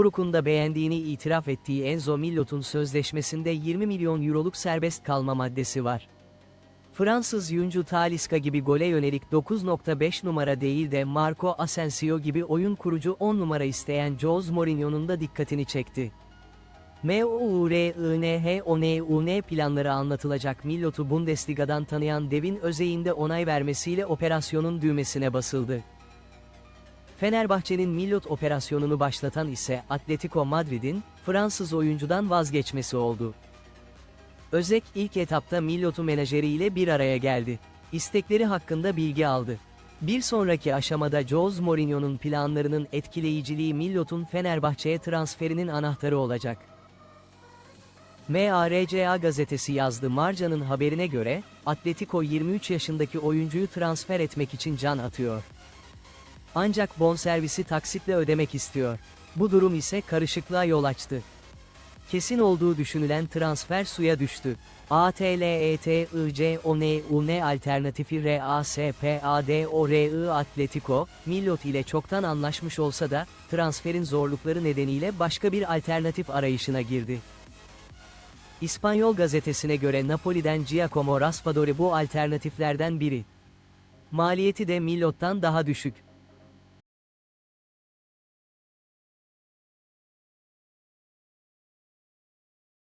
Buruk'un da beğendiğini itiraf ettiği Enzo Millot'un sözleşmesinde 20 milyon euroluk serbest kalma maddesi var. Fransız Yuncu Talisca gibi gole yönelik 9.5 numara değil de Marco Asensio gibi oyun kurucu 10 numara isteyen Jose Mourinho'nun da dikkatini çekti. MOURINHONUN planları anlatılacak Millot'u Bundesliga'dan tanıyan Devin Özey'in de onay vermesiyle operasyonun düğmesine basıldı. Fenerbahçe'nin Millot operasyonunu başlatan ise Atletico Madrid'in, Fransız oyuncudan vazgeçmesi oldu. Özek ilk etapta Millot'u menajeriyle bir araya geldi. İstekleri hakkında bilgi aldı. Bir sonraki aşamada Jose Mourinho'nun planlarının etkileyiciliği Millot'un Fenerbahçe'ye transferinin anahtarı olacak. MARCA gazetesi yazdı Marca'nın haberine göre, Atletico 23 yaşındaki oyuncuyu transfer etmek için can atıyor. Ancak bonservisi taksitle ödemek istiyor. Bu durum ise karışıklığa yol açtı. Kesin olduğu düşünülen transfer suya düştü. ATLETICONUN alternatifi RASPADORI Atletico, Millot ile çoktan anlaşmış olsa da, transferin zorlukları nedeniyle başka bir alternatif arayışına girdi. İspanyol gazetesine göre Napoli'den Giacomo Raspadori bu alternatiflerden biri. Maliyeti de Millot'tan daha düşük.